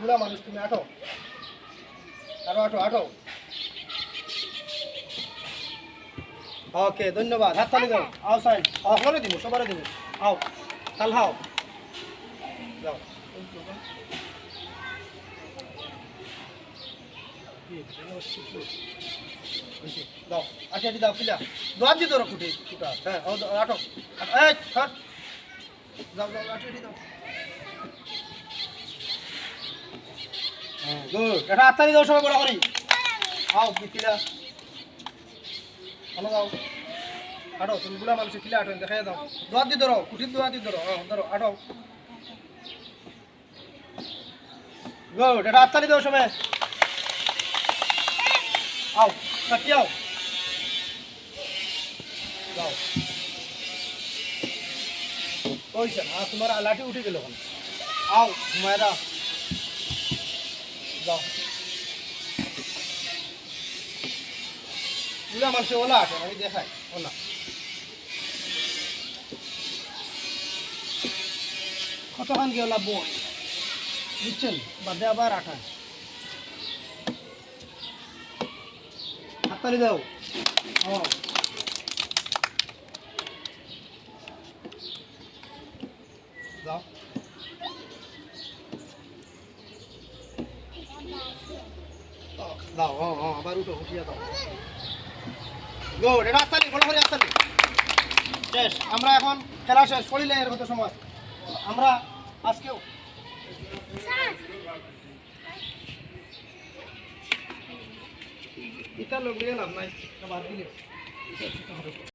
বুড়া মানুষ তুমি আটো। আরও আটো আটো। ওকে ধন্যবাদ। হাত তালি দাও। আও সাইড আও করে দিব সবারে দিব। আও তাল হাও। যাও। দাও আটি আটি দাও পিলা। দোয়াত দি ধরো কুটি কুটা হ্যাঁ ও দাও, আটো। আটো, এই যাও যাও আটি আটি দাও। গুড এটা আত্মারি দাও সবাই বড় করি। আও পিলা ভালো দাও আটো বুড়া মানুষ কিলা আটো দেখাই দাও। দোয়াত দি ধরো কুটির দোয়াত দি ধরো হ্যাঁ ধরো আটো গুড এটা আত্মারি দাও সবাই আও কাটি আও যাও কইছেন হ্যাঁ তোমার লাঠি উঠে গেল ওখানে আও ঘুমায় দাও যাও পুরা মানুষের ওলা আছে, আমি দেখাই, ওলা। কতখান কি ওলা বই? বুঝছেন? বাদে আবার আঠাশ হাততালি দাও। ও। দাও ও ও আবার উঠো, উঠিয়া দাও। গুড এটা হাততালি বড় করে হাততালি শেষ, আমরা এখন খেলা শেষ করিলে এর কত সময়। আমরা আজকেও ইটা লোক লাভ নাই বাদ দিলে।